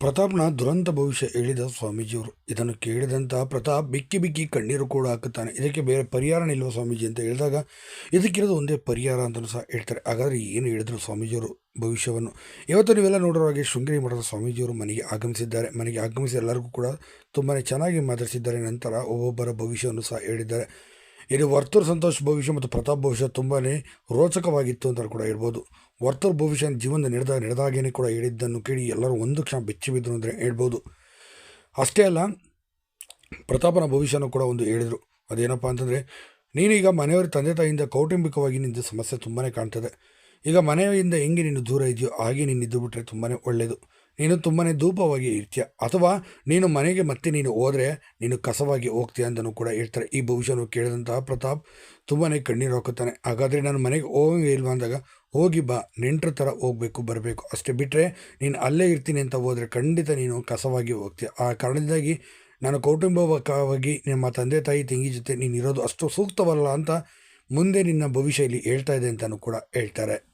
ಪ್ರತಾಪ್ನ ದುರಂತ ಭವಿಷ್ಯ ಹೇಳಿದ ಸ್ವಾಮೀಜಿಯವರು. ಇದನ್ನು ಕೇಳಿದಂಥ ಪ್ರತಾಪ್ ಬಿಕ್ಕಿ ಬಿಕ್ಕಿ ಕಣ್ಣೀರು ಕೂಡ ಹಾಕುತ್ತಾನೆ. ಇದಕ್ಕೆ ಬೇರೆ ಪರಿಹಾರ ನಿಲ್ಲುವ ಸ್ವಾಮೀಜಿ ಅಂತ ಹೇಳಿದಾಗ ಇದಕ್ಕಿರೋದು ಒಂದೇ ಪರಿಹಾರ ಅಂತಲೂ ಸಹ ಹೇಳ್ತಾರೆ. ಹಾಗಾದರೆ ಏನು ಹೇಳಿದ್ರು ಸ್ವಾಮೀಜಿಯವರು ಭವಿಷ್ಯವನ್ನು? ಇವತ್ತು ನೀವೆಲ್ಲ ನೋಡೋರ ಹಾಗೆ ಶೃಂಗೇರಿ ಮಠದ ಸ್ವಾಮೀಜಿಯವರು ಮನೆಗೆ ಆಗಮಿಸಿದ್ದಾರೆ. ಮನೆಗೆ ಆಗಮಿಸಿ ಎಲ್ಲರಿಗೂ ಕೂಡ ತುಂಬಾ ಚೆನ್ನಾಗಿ ಮಾತಾಡಿಸಿದ್ದಾರೆ. ನಂತರ ಒಬ್ಬೊಬ್ಬರ ಭವಿಷ್ಯವನ್ನು ಸಹ ಹೇಳಿದ್ದಾರೆ. ಇಲ್ಲಿ ವರ್ತೂರ್ ಸಂತೋಷ್ ಭವಿಷ್ಯ ಮತ್ತು ಪ್ರತಾಪ್ ಭವಿಷ್ಯ ತುಂಬಾ ರೋಚಕವಾಗಿತ್ತು ಅಂತ ಕೂಡ ಹೇಳ್ಬೋದು. ವರ್ತೂರ್ ಭವಿಷ್ಯ ಜೀವನದ ನಡೆದ ನಡೆದಾಗೇನೆ ಕೂಡ ಹೇಳಿದ್ದನ್ನು ಕೇಳಿ ಎಲ್ಲರೂ ಒಂದು ಕ್ಷಣ ಬೆಚ್ಚಿ ಬಿದ್ದರು ಅಂದರೆ ಹೇಳ್ಬೋದು. ಅಷ್ಟೇ ಅಲ್ಲ, ಪ್ರತಾಪನ ಭವಿಷ್ಯನ ಕೂಡ ಒಂದು ಹೇಳಿದರು. ಅದೇನಪ್ಪ ಅಂತಂದರೆ, ನೀನೀಗ ಮನೆಯವರ ತಂದೆ ತಾಯಿಯಿಂದ ಕೌಟುಂಬಿಕವಾಗಿ ನಿಂದ ಸಮಸ್ಯೆ ತುಂಬಾ ಕಾಣ್ತದೆ. ಈಗ ಮನೆಯಿಂದ ಹೆಂಗೆ ನೀನು ದೂರ ಇದೆಯೋ ಹಾಗೆ ನೀನು ಇದ್ದು ಬಿಟ್ಟರೆ ತುಂಬಾ ಒಳ್ಳೆಯದು ನೀನು ತುಂಬಾ ಧೂಪವಾಗಿ ಇರ್ತೀಯ. ಅಥವಾ ನೀನು ಮನೆಗೆ ಮತ್ತೆ ನೀನು ಹೋದರೆ ನೀನು ಕಸವಾಗಿ ಹೋಗ್ತೀಯ ಅಂತಲೂ ಕೂಡ ಹೇಳ್ತಾರೆ. ಈ ಭವಿಷ್ಯನು ಕೇಳಿದಂತಹ ಪ್ರತಾಪ್ ತುಂಬಾ ಕಣ್ಣೀರು ಹಾಕುತ್ತಾನೆ. ಹಾಗಾದರೆ ನಾನು ಮನೆಗೆ ಹೋಗಂಗೆ ಇಲ್ವಾ ಅಂದಾಗ, ಹೋಗಿ ಬಾ, ನೆಂಟ್ರ ಥರ ಹೋಗಬೇಕು, ಬರಬೇಕು. ಅಷ್ಟೇ ಬಿಟ್ಟರೆ ನೀನು ಅಲ್ಲೇ ಇರ್ತೀನಿ ಅಂತ ಹೋದರೆ ಖಂಡಿತ ನೀನು ಕಸವಾಗಿ ಹೋಗ್ತೀಯ. ಆ ಕಾರಣದಿಂದಾಗಿ ನಾನು ಕೌಟುಂಬಿಕವಾಗಿ ನಿಮ್ಮ ತಂದೆ, ತಾಯಿ, ತಂಗಿ ಜೊತೆ ನೀನು ಇರೋದು ಅಷ್ಟು ಸೂಕ್ತವಲ್ಲ ಅಂತ ಮುಂದೆ ನಿನ್ನ ಭವಿಷ್ಯ ಇಲ್ಲಿ ಹೇಳ್ತಾ ಇದೆ ಅಂತಲೂ ಕೂಡ ಹೇಳ್ತಾರೆ.